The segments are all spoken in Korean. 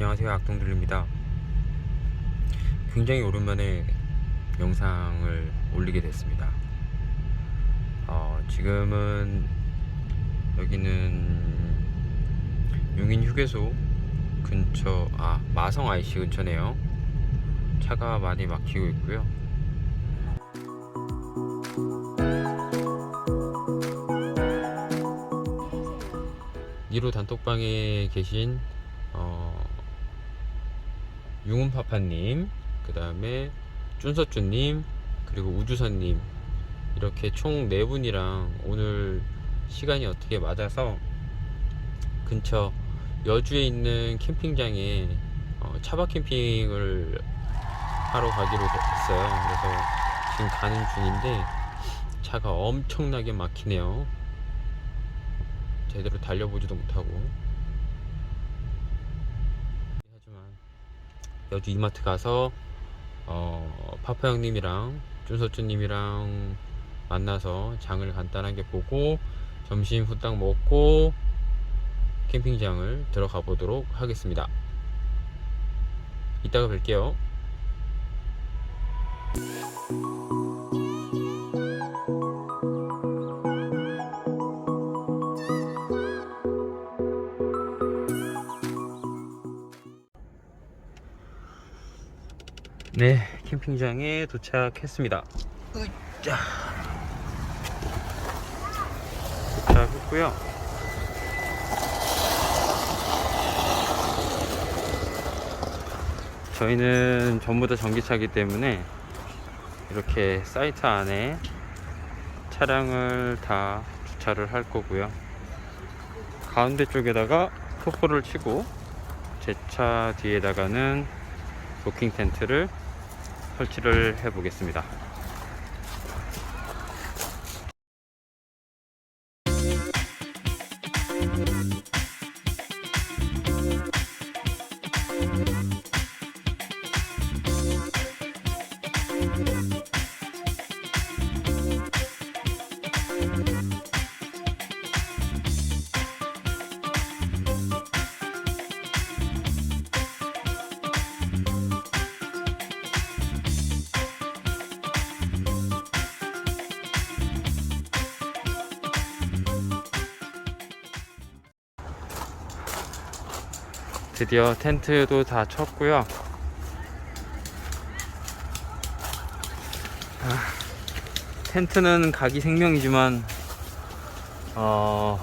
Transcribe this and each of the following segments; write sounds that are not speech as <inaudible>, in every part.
안녕하세요. 악동들입니다. 굉장히 오랜만에 영상을 올리게 됐습니다. 어, 지금은 여기는 용인 휴게소 근처 아 마성 IC 근처네요. 차가 많이 막히고 있고요. 1호 단톡방에 계신 어, 융훈파파님, 그 다음에 쭌서쭈님, 그리고 우주선님 이렇게 총 네 분이랑 오늘 시간이 어떻게 맞아서 근처 여주에 있는 캠핑장에 어, 차박 캠핑을 하러 가기로 했어요. 그래서 지금 가는 중인데 차가 엄청나게 막히네요. 제대로 달려보지도 못하고 하지만 여주 이마트 가서 어, 파파 형님이랑 준서쭈님이랑 만나서 장을 간단하게 보고 점심 후딱 먹고 캠핑장을 들어가 보도록 하겠습니다. 이따가 뵐게요. 네, 캠핑장에 도착했습니다. 으쌰. 도착했고요. 저희는 전부 다 전기차기 때문에 이렇게 사이트 안에 차량을 다 주차를 할 거고요. 가운데 쪽에다가 포포를 치고 제 차 뒤에다가는 도킹 텐트를 설치를 해 보겠습니다. 드디어 텐트도 다 쳤고요. 아, 텐트는 각이 생명이지만 어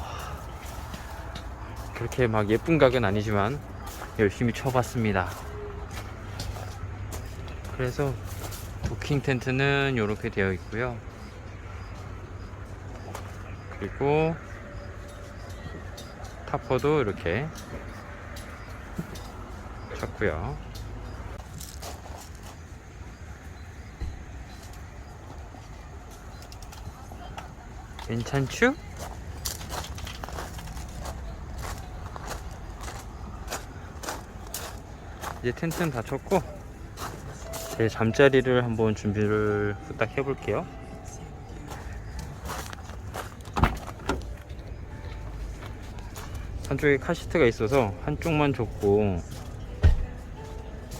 그렇게 막 예쁜 각은 아니지만 열심히 쳐봤습니다. 그래서 도킹 텐트는 이렇게 되어 있고요. 그리고 타퍼도 이렇게 쳤고요. 괜찮죠? 이제 텐트는 다 쳤고 제 잠자리를 한번 준비를 후딱 해볼게요. 한쪽에 카시트가 있어서 한쪽만 줬고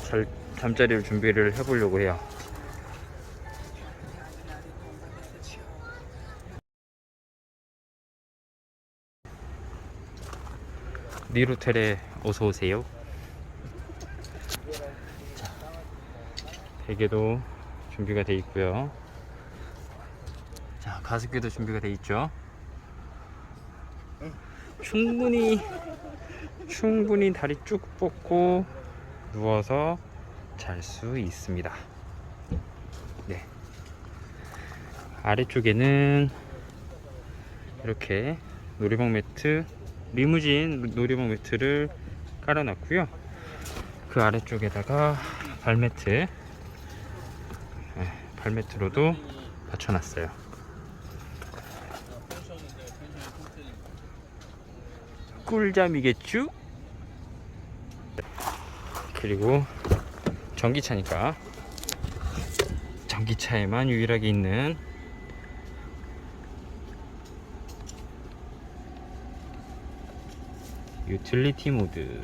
잘, 잠자리를 준비를 해보려고 해요. 니로텔에 어서 오세요. 자, 베개도 준비가 돼 있고요. 자, 가습기도 준비가 돼 있죠. 충분히 충분히 다리 쭉 뻗고 누워서 잘 수 있습니다. 네. 아래쪽에는 이렇게 놀이방 매트, 리무진 놀이방 매트를 깔아놨고요. 그 아래쪽에다가 발매트, 네, 발매트로도 받쳐놨어요. 꿀잠이겠죠? 그리고 전기차니까 전기차에만 유일하게 있는 유틸리티 모드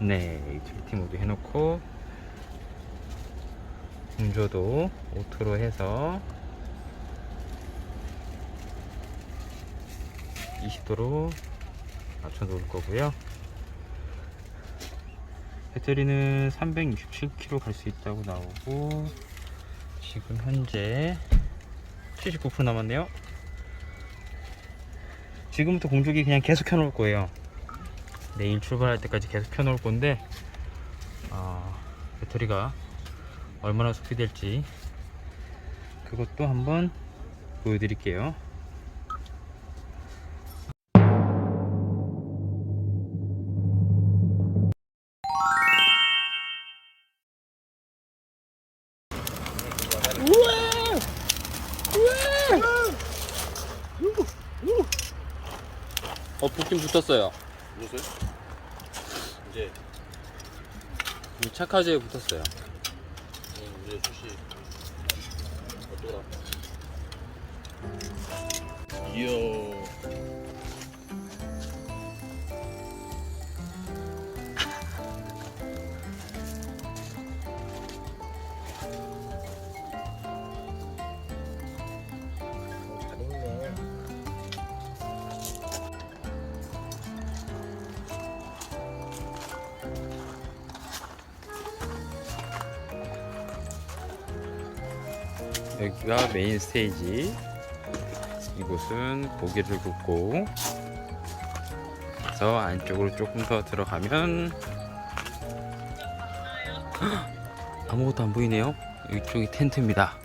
네, HBT 모드 해놓고 공조도 오토로 해서 20도로 맞춰 놓을 거고요. 배터리는 367km 갈 수 있다고 나오고 지금 현재 79% 남았네요. 지금부터 공조기 그냥 계속 켜놓을 거예요. 내일 출발할 때까지 계속 켜놓을 건데 아, 배터리가 얼마나 소비될지 그것도 한번 보여드릴게요. 어, 붓긴 붙었어요. 무슨? 이제 이 차카즈에 붙었어요. 음, 이제 수시 어쩌라? 이야. 여기가 메인 스테이지. 이곳은 고기를 굽고 그래서 안쪽으로 조금 더 들어가면 헉! <gasps> 아무것도 안 보이네요. 이쪽이 텐트입니다.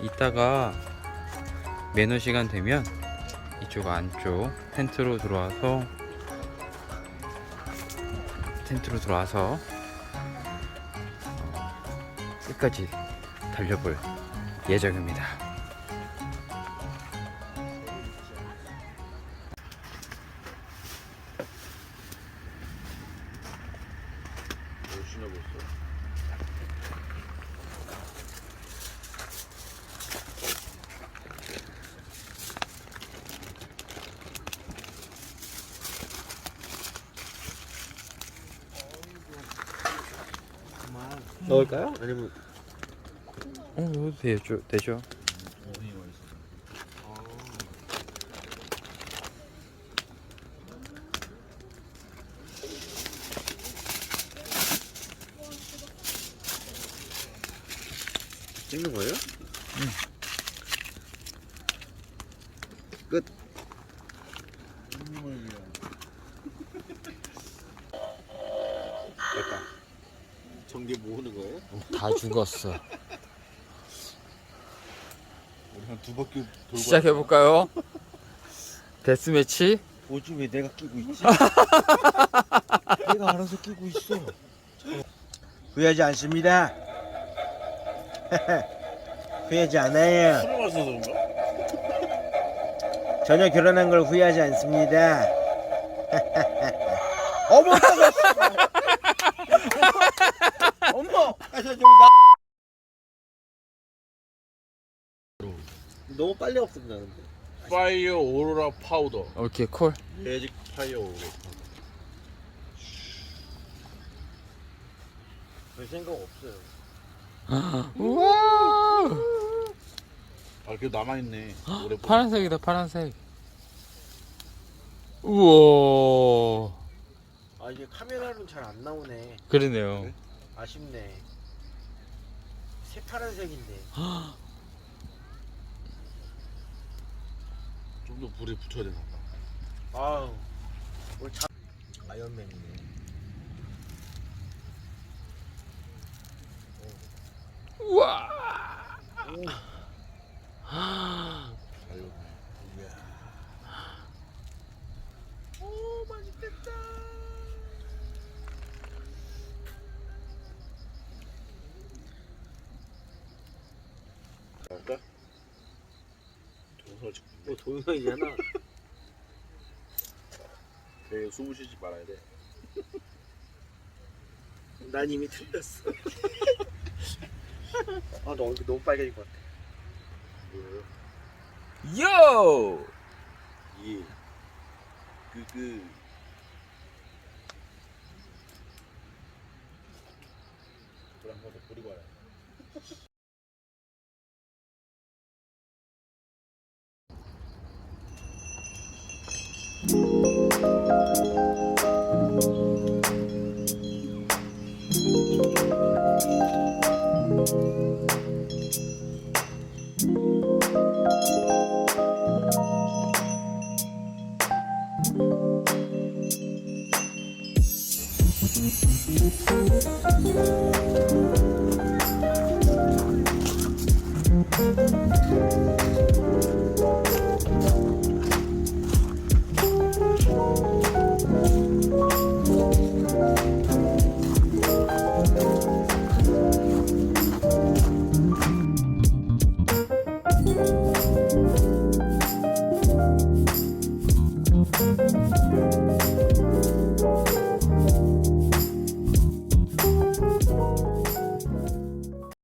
이따가 매너 시간 되면 이쪽 안쪽 텐트로 들어와서 텐트로 들어와서 끝까지 달려볼 예정입니다. 넣을까요? 아니면 어, 넣어도 되죠. 되죠. 찍는 거예요? 끝. 됐다. 전개 모으는 거예요? 다 죽었어. <laughs> 우리 한두 바퀴 돌고 시작해 볼까요? 데스매치? 왜 내가 끼고 있지? <laughs> 내가 알아서 끼고 있어. 후회하지 않습니다. <laughs> 후회하지 않아요. 술을 마셔서 그런가? <laughs> 전혀 결혼한 걸 후회하지 않습니다. 어머, 어머, 아, 저 저기 나. 너무 빨리 없어진다는데. 파이어 오로라 파우더. 오케이 콜. 매직 파이어 오로라 파우더. 별 생각 없어요. 우와. 아, 그래도 남아있네. 오래 보면. 파란색이다 파란색. 우와. 아 이게 카메라로는 잘 안 나오네. 그러네요. 네? 아쉽네. 새파란색인데. 좀 더 불에 붙여야 되나 봐. 아우, 오늘 자... 아이언맨이네. 우와. 오, 뭐 동영상이잖아. 되게 숨 쉬지 말아야 돼. <laughs> 난 이미 틀렸어. <laughs> 아, 너 얼굴 너무 빨개진 것 같아. 뭐예요? 요! 예. 이 그그 불한 번더 뿌리고 와라.